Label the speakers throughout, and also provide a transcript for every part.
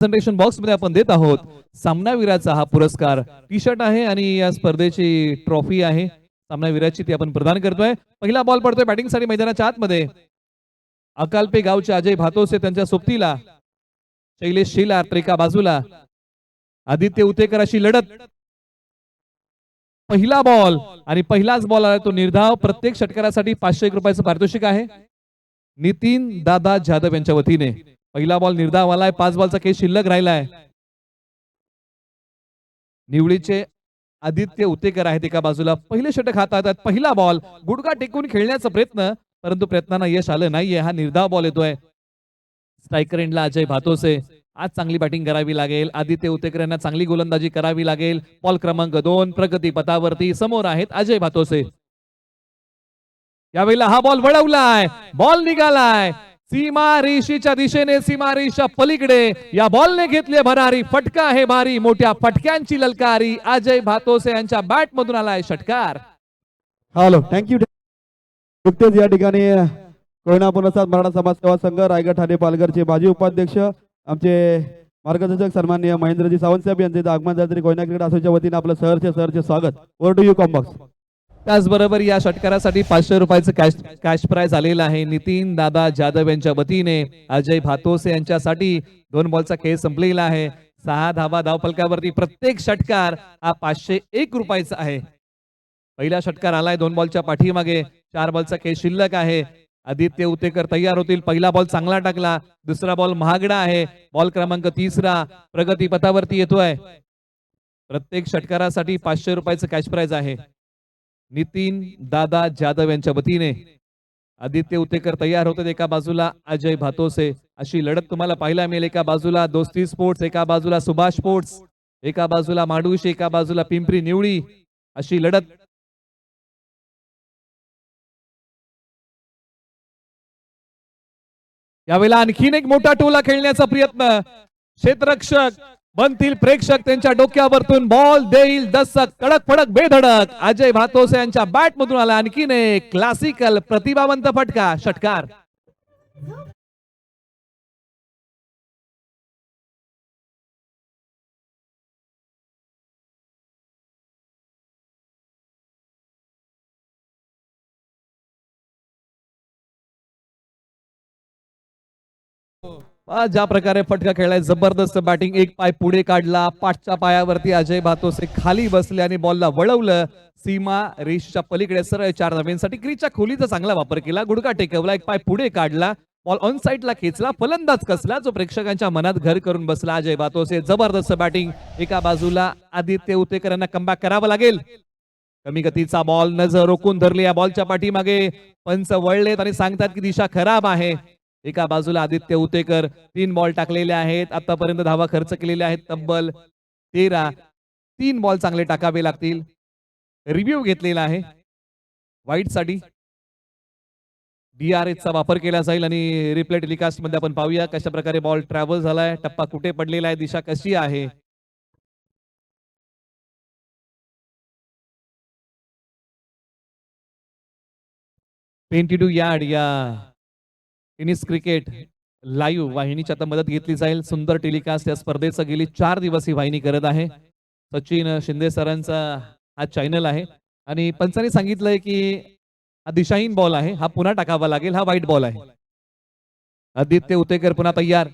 Speaker 1: Presentation बॉक्समध्ये आपण देत आहोत. सामनावीराचा हा पुरस्कार टी शर्ट आहे आणि या स्पर्धेची ट्रॉफी आहे. सामनावीराची ती आपण प्रदान करतोय. पहिला बॉल पडतोय बॅटिंगसाठी मैदानाच्या आतमध्ये. अकालपे गावचे अजय भातोसे त्यांच्या सोबतीला. शैलेश शिला तर बाजूला. आदित्य उतेकराशी लढत. पहिला बॉल आणि पहिलाच बॉल आला तो निर्धाव प्रत्येक षटकारासाठी पाचशे एक रुपयाचं पारितोषिक आहे. नितीन दादा जाधव यांच्या वतीने. पहिला बॉल निर्धाव आलाय पाच बॉलचा केस शिल्लक राहिलाय. निवडीचे आदित्य उतेकर आहेत एका बाजूला. पहिले षटक हातात पहिला बॉल गुडगा टेकून खेळण्याचा प्रयत्न परंतु प्रयत्नांना यश आलं नाहीये हा निर्धाव बॉल येतोय. स्ट्रायकर एंडला अजय भातोसे. आज चांगली बॅटिंग करावी लागेल. आदित्य उतेकर यांना चांगली गोलंदाजी करावी लागेल. बॉल क्रमांक दोन प्रगती पथावरती समोर आहेत अजय भातोसे. यावेळेला हा बॉल वळवलाय. बॉल निघालाय. सीमा रेषेच्या दिशेने सीमा रेषा पलीकडे. या बॉलने घेतले भरारी. फटका आहे भारी. मोठ्या फटक्यांची ललकारी. अजय भातोसे यांच्या बॅट मधून आलाय षटकार.
Speaker 2: हॅलो थँक्यू नुकतेच या ठिकाणी कोयना पुनसाद मराठा समाज सेवा संघ रायगड ठाणे पालघरचे माजी उपाध्यक्ष आमचे मार्गदर्शक सन्माननीय महेंद्रजी सावंत साहेब यांचे आगमन झाले. तरी कोयना क्रिकेट असोसिएशनच्या वतीने आपलं सहर्ष सहर्ष स्वागत. ओर टू यू कॉम्बॉक्स
Speaker 1: त्याचबरोबर या षटकारासाठी पाचशे रुपयाचं कॅश कॅश प्राईज आलेला आहे. नितीन दादा जाधव यांच्या वतीने अजय भातोसे यांच्यासाठी दोन बॉलचा खेळ संपलेला आहे. सहा धावा धावफलकावरती प्रत्येक षटकार हा पाचशे एक रुपयाचा आहे. पहिला षटकार आलाय दोन बॉलच्या पाठीमागे. चार बॉलचा खेळ शिल्लक आहे. आदित्य उतेकर तयार होतील. पहिला बॉल चांगला टाकला. दुसरा बॉल महागडा आहे. बॉल क्रमांक तिसरा प्रगती पथावरती येतोय. प्रत्येक षटकारासाठी पाचशे रुपयाचं कॅश प्राईज आहे. नितीन दादा जाधव यांच्या वतीने. आदित्य उतेकर तयार होते एका बाजूला अजय भातोसे. अशी लढत तुम्हाला पाहायला मिळेल. एका बाजूला दोस्ती स्पोर्ट्स एका बाजूला सुभाष स्पोर्ट्स एका बाजूला माडूश एका बाजूला पिंपरी निवळी. अशी लढत. यावेळेला आणखीन एक मोठा टोला खेळण्याचा प्रयत्न. क्षेत्ररक्षक. बनतील प्रेक्षक त्यांच्या डोक्यावरतून. बॉल देईल दसक कडक फडक बेधडक. अजय भातोसे यांच्या बॅट मधून आला आणखीन एक क्लासिकल प्रतिभावंत फटका षटकार. ज्या प्रकारे फटका खेळलाय जबरदस्त बॅटिंग एक पाय पुढे काढला पाठच्या पायावरती अजय भातोसे खाली बसले आणि बॉलला वळवलं. सीमा रेषच्या पलीकडे सरळ चार धाव्यांसाठी क्रीजच्या खोलीचा चांगला वापर केला. गुडका टेकवला एक पाय पुढे काढला. बॉल ऑन साईडला खेचला फलंदाज कसला जो प्रेक्षकांच्या मनात घर करून बसला. अजय भातोसे जबरदस्त बॅटिंग एका बाजूला आदित्य उतेकर यांना कमबॅक करावं लागेल. कमी गतीचा बॉल नजर रोखून धरली या बॉलच्या पाठीमागे. पंच वळलेत आणि सांगतात की दिशा खराब आहे. एका बाजूला आदित्य उतेकर तीन बॉल टाकलेले आहेत. आतापर्यंत धावा खर्च केलेले आहेत. तब्बल तेरा तीन बॉल चांगले टाकावे लागतील. रिव्ह्यू घेतलेला आहे. वाईटसाठी डीआरएच चा वापर केला जाईल आणि रिप्ले टेलिकास्टमध्ये आपण पाहूया कशा प्रकारे बॉल ट्रॅव्हल झालाय. टप्पा कुठे पडलेला आहे? दिशा कशी आहे? ट्वेंटी टू यार्ड या टेनिस क्रिकेट लाईव्ह वाहिनीची आता मदत घेतली जाईल. सुंदर टेलिकास्ट या स्पर्धेचं गेली चार दिवस ही वाहिनी करत आहे. सचिन शिंदे सरांचा हा चॅनल आहे. आणि पंचाने सांगितलंय की हा दिशाहीन बॉल आहे. हा पुन्हा टाकावा लागेल. हा वाईट बॉल आहे. आदित्य उतेकर पुन्हा तयार.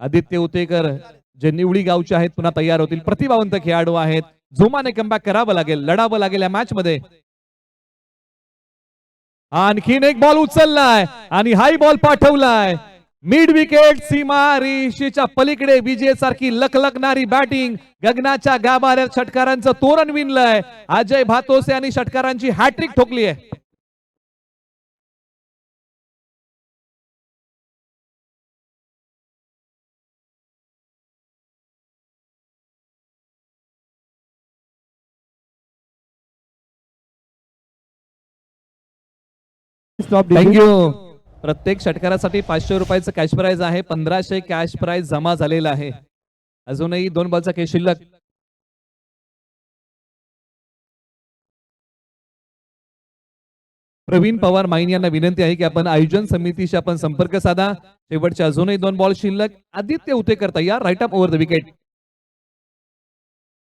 Speaker 1: आदित्य उतेकर जे निवडी गावचे आहेत पुन्हा तयार होतील. प्रतिभावंत खेळाडू आहेत. जोमाने कमबॅक करावं लागेल लढावं लागेल या मॅच मध्ये. आणखीन एक बॉल उचललाय आणि हाय बॉल पाठवलाय. मिड विकेट सीमा रिशीच्या पलीकडे विजेसारखी लखलखणारी बॅटिंग गगनाच्या गाभाऱ्यात षटकारांचं तोरण विणलंय. अजय भातोसे यांनी षटकारांची हॅट्रिक ठोकली आहे
Speaker 2: स्टॉप
Speaker 1: थँक्यू प्रत्येक षटकारासाठी पाचशे रुपयाचं कॅश प्राइज आहे पंधराशे कॅश प्राइज जमा झालेला आहे. अजूनही दोन बॉलचा खेळ शिल्लक. प्रवीण पवार माईन यांना विनंती आहे की आपण आयोजन समितीशी आपण संपर्क साधा. शेवटच्या अजूनही दोन बॉल शिल्लक. आदित्य उभे करता या right up over the wicket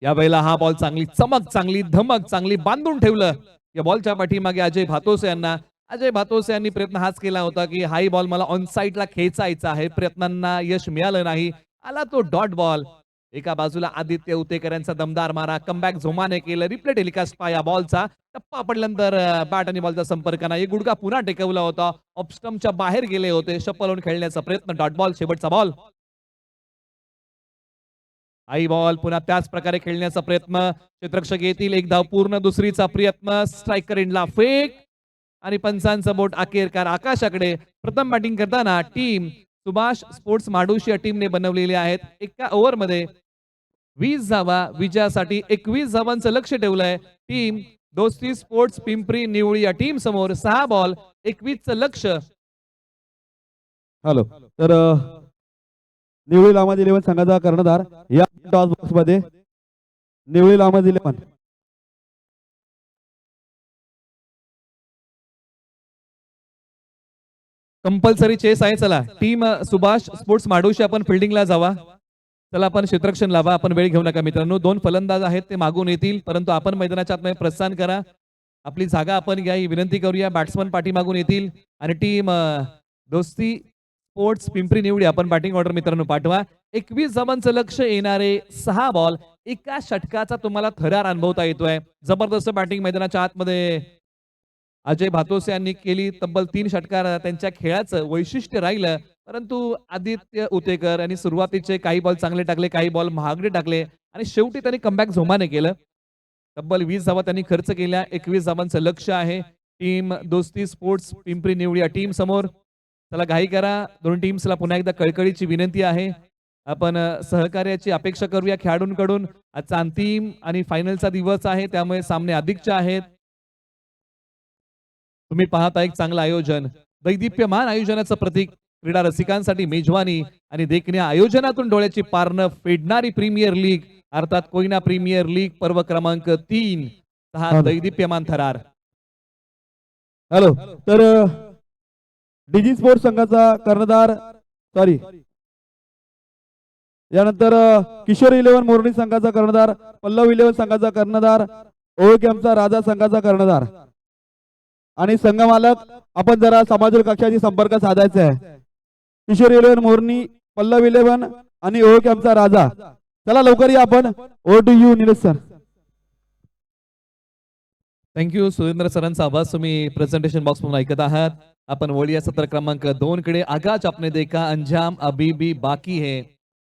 Speaker 1: या वेळेला हा बॉल चांगली चमक चांगली धमक चांगली बांधून ठेवलं. या बॉलच्या पाठीमागे अजय भातोसे यांना अजय भातोसे यांनी प्रयत्न हाच केला होता की हाई बॉल मला ऑन ला खेचायचा आहे. प्रयत्नांना यश मिळालं नाही. आला तो डॉट बॉल. एका बाजूला आदित्य उतेकर यांचा दमदार मारा. कमबॅक झोमाने केलं. रिप्ले टेलिकास्ट पा या बॉलचा. टप्पा पडल्यानंतर बॅट आणि बॉलचा संपर्क नाही. गुडगा पुन्हा टेकवला होता. ऑपस्टमच्या बाहेर गेले होते. शपलवून खेळण्याचा प्रयत्न. Dot ball. शेवटचा बॉल. आई बॉल पुन्हा त्याच प्रकारे खेळण्याचा प्रयत्न. क्षेत्रक्षक येतील. एक धाव पूर्ण दुसरीचा प्रयत्न. स्ट्रायकर इंडला फेक. आणि पंचांचं बोट अखेरकार आकाशाकडे. प्रथम बॅटिंग करताना टीम सुभाष स्पोर्ट्स माडोशी या टीमने बनवलेले आहेत. एका ओव्हरमध्ये वीस धावा विजयासाठी एकवीस धावांचं लक्ष ठेवलंय. टीम दोस्ती स्पोर्ट्स पिंपरी निवळी या टीम समोर सहा बॉल एकवीसचं लक्ष.
Speaker 2: हॅलो तर निवळी लामाज इलेव्हन संघाचा कर्णधार या टॉस बॉक्समध्ये निवळी लामाज इलेव्हन
Speaker 1: कंपल्सरी चेस आहे चला. टीम सुभाष स्पोर्ट्स माडोशी आपण फिल्डिंगला जावा. चला आपण क्षेत्रक्षण लावा. आपण वेळ घेऊ नका मित्रांनो. दोन फलंदाज आहेत ते मागून येतील. परंतु आपण मैदानाच्या आतमध्ये प्रस्थान करा. आपली जागा आपण घ्या ही विनंती करूया. बॅट्समन पाठीमागून येतील. आणि टीम दोस्ती स्पोर्ट्स पिंपरी निवडी आपण बॅटिंग ऑर्डर मित्रांनो पाठवा. एकवीस जमांचं लक्ष येणारे सहा बॉल एका षटकाचा तुम्हाला थरार अनुभवता येतोय. जबरदस्त बॅटिंग मैदानाच्या आतमध्ये अजय भातोसे यांनी केली तब्बल तीन षटकार त्यांच्या खेळाचं वैशिष्ट्य राहिलं. परंतु आदित्य उतेकर यांनी सुरुवातीचे काही बॉल चांगले टाकले काही बॉल महागडे टाकले आणि शेवटी त्यांनी कमबॅक झोमाने केलं. तब्बल वीस धावा त्यांनी खर्च केल्या. एकवीस धावांचं लक्ष आहे. टीम दोस्ती स्पोर्ट्स पिंपरी निवडी या टीम समोर. त्याला घाई करा. दोन टीम्सला पुन्हा एकदा कळकळीची विनंती आहे. आपण सहकार्याची अपेक्षा करूया खेळाडूंकडून. आजचा अंतिम आणि फायनलचा दिवस आहे. त्यामुळे सामने अधिकचे आहेत. तुम्ही पाहता एक चांगलं आयोजन. दैदिप्यमान आयोजनाचं प्रतीक. क्रीडा रसिकांसाठी मेजवानी आणि देखण्या आयोजनातून डोळ्याची पारणं फेडणारी प्रीमियर लीग. अर्थात कोयना प्रीमियर लीग पर्व क्रमांक तीन. हा. दैदिप्यमान थरार.
Speaker 2: हॅलो. तर डीजी स्पोर्ट्स संघाचा कर्णधार सॉरी. यानंतर किशोर इलेव्हन मोरणी संघाचा कर्णधार पल्लव इलेव्हन संघाचा कर्णधार ओळखेमचा राजा संघाचा कर्णधार. आणि संघ मालक आपण जरा समाजूर कक्षाशी संपर्क साधायचा आहे. किशोर इलेव्हन मोरणी पल्लव इलेव्हन आणि ओळखेमचा राजा. चला लवकर या आपण. Over to you Nilesh sir
Speaker 1: thank you Surendra सरांचा आवाज तुम्ही प्रेझेंटेशन बॉक्स मधून ऐकत आहात. आपण वळीया सत्र क्रमांक दोन कडे आगाच आपने देखा. अंजाम अभी भी बाकी है.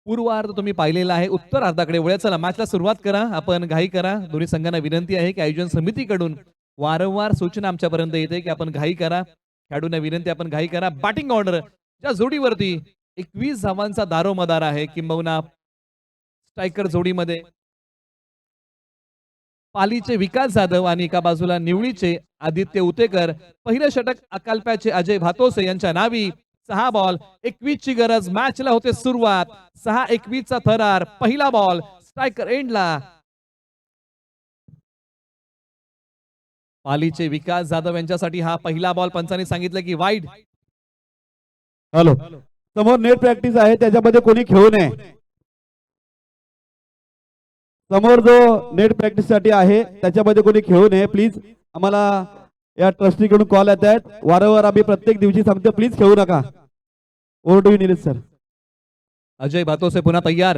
Speaker 1: पूर्वार्ध तुम्ही पाहिलेला आहे. उत्तर अर्धाकडे वळ्या चला मॅचला सुरुवात करा. आपण घाई करा. दोन्ही संघांना विनंती आहे की आयोजन समितीकडून वारंवार सूचना आमच्यापर्यंत येते की आपण घाई करा. खेळाडूंना विनंती आपण घाई करा. बॅटिंग ऑर्डर ज्या जोडीवरती एकवीस धावांचा दारोमदार आहे किंबहुना स्ट्रायकर जोडीमध्ये. पालीचे विकास जाधव आणि एका बाजूला निवळीचे आदित्य उतेकर. पहिलं षटक अकाल्प्याचे अजय भातोसे यांच्या नावी. सहा बॉल एकवीस ची गरज मॅचला होते सुरुवात. सहा एकवीस चा थरार. पहिला बॉल स्ट्रायकर एंडला पालीचे विकास जाधव यांच्यासाठी हा पहिला बॉल पंचांनी सांगितलं की वाईड
Speaker 2: हॅलो समोर नेट प्रॅक्टिस आहे त्याच्यामध्ये कोणी खेळू नये. समोर जो नेट प्रॅक्टिससाठी आहे त्याच्यामध्ये कोणी खेळू नये प्लीज आम्हाला या ट्रस्टीकडून कॉल येत आहेत. वारंवार आम्ही प्रत्येक दिवशी सांगतो प्लीज खेळू नका. Over to you Nilesh sir
Speaker 1: Ajay Bhatose पुन्हा तयार.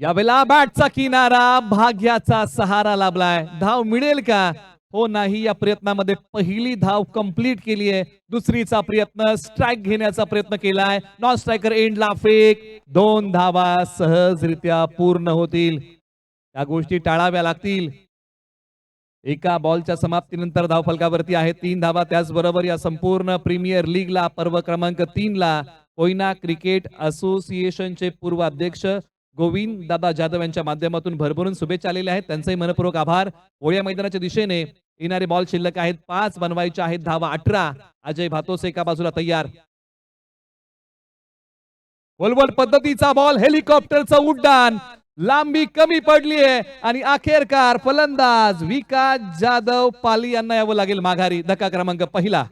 Speaker 1: यावेळेला बॅटचा किनारा भाग्याचा सहारा लाभलाय. धाव मिळेल का? हो नाही या प्रयत्नामध्ये पहिली धाव कंप्लीट केली आहे. दुसरीचा प्रयत्न स्ट्राईक घेण्याचा प्रयत्न केलाय. नॉन स्ट्रायकर एंडला फेक. दोन धावा सहजरित्या पूर्ण होतील. या गोष्टी टाळाव्या लागतील. एका बॉलच्या समाप्तीनंतर धावफलकावरती आहे. तीन धावा त्याचबरोबर या संपूर्ण प्रीमियर लीगला पर्व क्रमांक तीन ला कोयना क्रिकेट असोसिएशनचे पूर्व अध्यक्ष गोविंद दादा जाधव यांच्या माध्यमातून भरभरून शुभेच्छा आलेल्या आहेत. त्यांचाही मनपूर्वक आभार. ओळ्या मैदानाच्या दिशेने येणारे बॉल शिल्लक आहेत. पाच बनवायचे आहेत. धावा अठरा. अजय भातोसे एका बाजूला तयार. बोलबोल पद्धतीचा बॉल हेलिकॉप्टरचं उड्डाण. लांबी कमी पडली आहे. आणि अखेरकार फलंदाज विकास जाधव पाली यांना यावं लागेल माघारी. धक्का क्रमांक पहिला.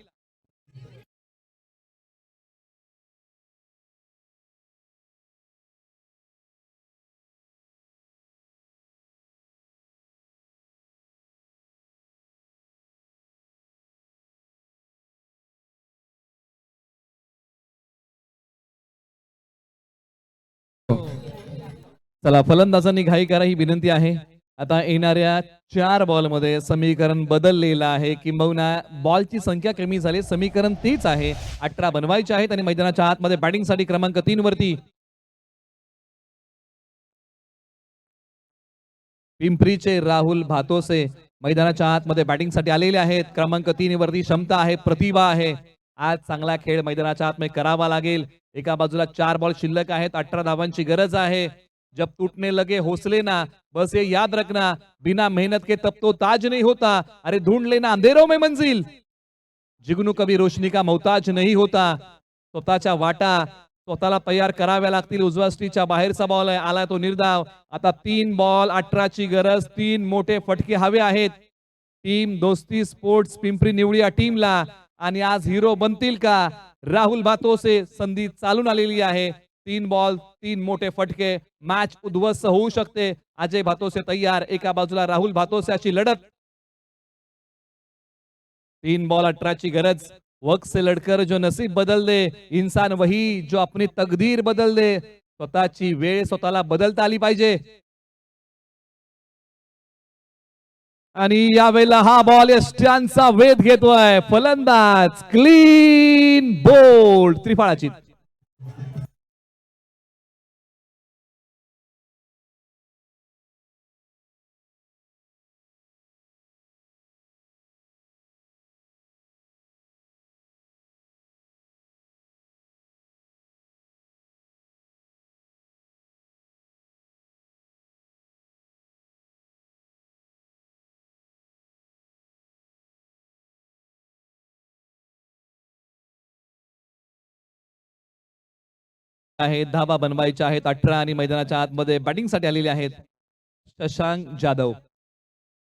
Speaker 1: चला फलंदाजांनी घाई करा ही विनंती आहे. आता येणाऱ्या चार बॉलमध्ये समीकरण बदललेलं आहे किंबहुना बॉलची संख्या कमी झाली समीकरण तेच आहे. अठरा बनवायचे आहेत आणि मैदानाच्या आतमध्ये बॅटिंगसाठी क्रमांक तीन वरती. पिंपरीचे राहुल भातोसे मैदानाच्या आतमध्ये बॅटिंगसाठी आलेले आहेत. क्रमांक तीन वरती क्षमता आहे प्रतिभा आहे. आज चांगला खेळ मैदानाच्या आतमध्ये करावा लागेल. एका बाजूला चार बॉल शिल्लक आहेत अठरा धावांची गरज आहे. जब टूटने लगे हौसले ना बस ये याद रखना बिना मेहनत के तब तो ताज नहीं होता। अरे ढूंढ लेना अंधेरों में मंजिल। जिगनू कभी रोशनी का मोहताज नहीं होता। स्वतःच्या वाटा स्वतःला तयार कराव्या लागतील उजवास्टीच्या बाहेरचा बॉल आहे आलाय तो निर्धाव. आता तीन बॉल अठराची गरज तीन मोठे फटके हवे आहेत. टीम दोस्ती स्पोर्ट्स पिंपरी निवडी या टीमला. आणि आज हिरो बनतील का? राहुल भातोसे संधी चालून आलेली आहे. तीन बॉल तीन मोठे फटके मॅच उद्ध्वस्त होऊ शकते. अजय भातोसे तयार एका बाजूला राहुल भातोसे अशी लढत. तीन बॉल अठराची गरज वक्त से लड़कर जो नसीब बदल दे इंसान वही जो अपनी तकदीर बदल दे स्वतःची वेळ स्वतःला बदलता आली पाहिजे. आणि यावेळेला हा बॉल यष्ट्यांचा वेध घेतोय फलंदाज क्लीन बोल्ड त्रिफळाची. आहेत धाबा बनवायच्या आहेत अठरा आणि मैदानाच्या आतमध्ये बॅटिंगसाठी आलेले आहेत. शशांक जाधव.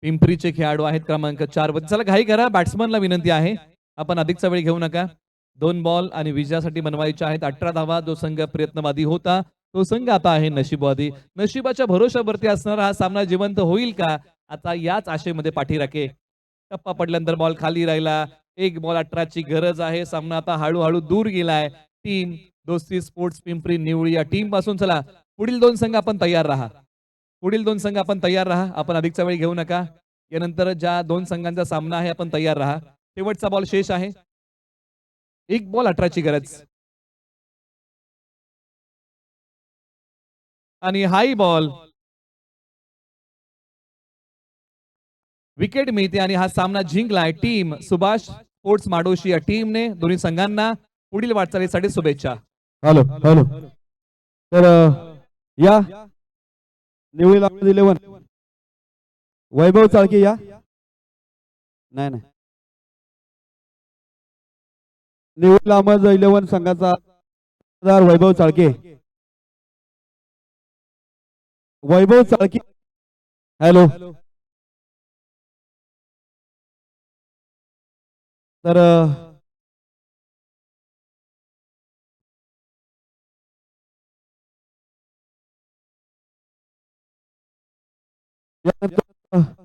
Speaker 1: पिंपरीचे खेळाडू आहेत क्रमांक चार वर. चला घाई करा. बॅट्समनला विनंती आहे. आपण अधिकचा वेळ घेऊ नका. दोन बॉल आणि विजयासाठी बनवायचे आहेत. अठरा धावा जो संघ प्रयत्नवादी होता तो संघ आता आहे नशीबवादी. नशिबाच्या भरोशावरती असणारा हा सामना जिवंत होईल का? आता याच आशेमध्ये पाठीराखे. टप्पा पडल्यानंतर बॉल खाली राहिला. एक बॉल अठराची गरज आहे. सामना आता हळूहळू दूर गेलाय. टीम दोस्ती स्पोर्ट्स पिंपरी निवळी या टीमपासून चला. पुढील दोन संघ आपण तयार राहा. पुढील दोन संघ आपण तयार राहा. आपण अधिकचा वेळ घेऊ नका. यानंतर ज्या दोन संघांचा सामना आहे आपण तयार राहा. शेवटचा बॉल शेष आहे. एक बॉल अठराची गरज. आणि हाई बॉल विकेट मिळते आणि हा सामना जिंकलाय टीम सुभाष स्पोर्ट्स माडोशी या टीमने. दोन्ही संघांना पुढील वाटचालीसाठी शुभेच्छा.
Speaker 2: Hello hello. तर या. निवडी लागणार इलेव्हन वैभव चाळके या. नाही नाही. निवडी लांबज इलेव्हन संघाचा वैभव चाळके. वैभव चाळके. हॅलो. तर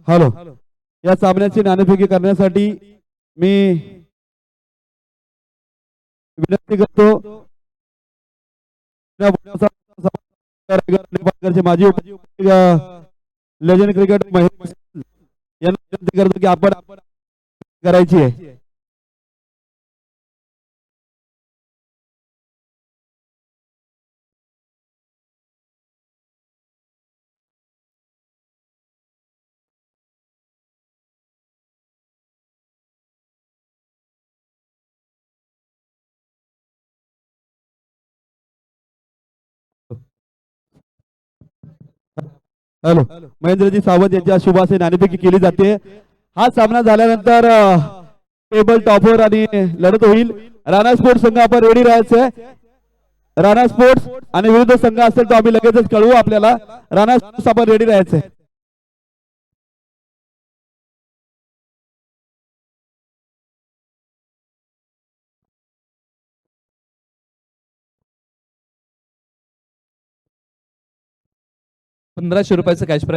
Speaker 2: हॅलो. या सामन्याची नाणेफेकी करण्यासाठी मी विनंती करतो. माजी लेजंड क्रिकेट महेश यांना विनंती करतो की आपण करायची आहे. हॅलो. महेंद्रजी सावंत यांच्या शुभाशय नाणेफेकी केली जाते. हा सामना झाल्यानंतर टेबल टॉपवर आणि लढत होईल. राणा स्पोर्ट संघ आपण रेडी राहायचं राणा स्पोर्ट्स आणि विरुद्ध संघ असेल तर आम्ही लगेचच कळवू आपल्याला. राणा स्पोर्ट्स आपण रेडी राहायचंय
Speaker 1: पंधराशे रुपयाचं कॅश प्राईज